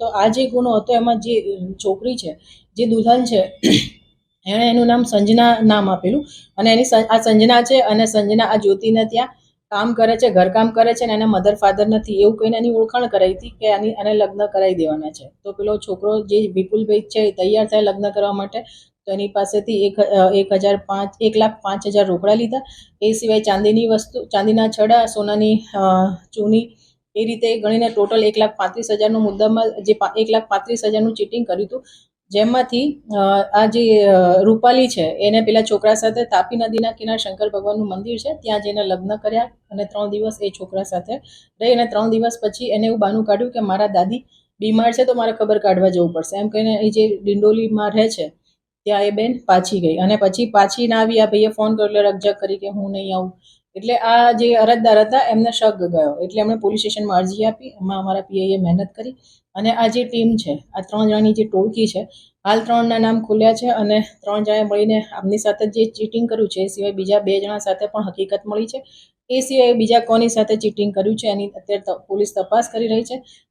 તો આ જે ગુનો હતો, એમાં જે છોકરી છે, જે દુલ્હન છે, એણે એનું નામ સંજના નામ આપેલું. અને એની આ સંજના છે અને સંજના આ જ્યોતિને ત્યાં કામ કરે છે, ઘરકામ કરે છે અને એના મધર ફાધર નથી. એવું કહીને એની ઓળખાણ કરાવી હતી કે આની અને લગ્ન કરાવી દેવાના છે. તો પેલો છોકરો જે વિપુલભાઈ છે, એ તૈયાર થાય લગ્ન કરવા માટે. તો એની પાસેથી એક એક હજાર પાંચ, એક લાખ પાંચ હજાર રોકડા લીધા. એ સિવાય ચાંદીની વસ્તુ, ચાંદીના છડા, સોનાની ચૂની એ રીતે ગણીને ટોટલ એક લાખ પાંત્રીસ હજારનું મુદ્દામાં જે એક લાખ પાંત્રીસ હજારનું ચીટિંગ કર્યું હતું. જેમાંથી આ જે રૂપાલી છે, એને પેલા છોકરા સાથે તાપી નદીના કિનારે શંકર ભગવાનનું મંદિર છે, ત્યાં જઈને લગ્ન કર્યા અને ત્રણ દિવસ એ છોકરા સાથે રહી અને ત્રણ દિવસ પછી એને એવું બાનું કાઢ્યું કે મારા દાદી બીમાર છે તો મારે ખબર કાઢવા જવું પડશે. એમ કહીને એ જે ડિંડોલીમાં રહે છે, ત્યાં એ બેન પાછી ગઈ અને પછી પાછી ના આવી, આ ભાઈએ ફોન કર્યો રકઝક કરી કે હું નહીં આવું. એટલે આ જે અરજદાર હતા, એમને શક ગયો. એટલે એમણે પોલીસ સ્ટેશનમાં અરજી આપી, એમાં અમારા પીઆઈએ મહેનત કરી અને આ જે ટીમ છે, આ ત્રણ જણાની જે ટોળકી છે, હાલ ત્રણના નામ ખુલ્યા છે અને ત્રણ જણાએ મળીને આમની સાથે જે ચીટિંગ કર્યું છે, એ સિવાય બીજા બે જણા સાથે પણ હકીકત મળી છે. એ સિવાય બીજા કોની સાથે ચીટિંગ કર્યું છે, એની અત્યારે પોલીસ તપાસ કરી રહી છે.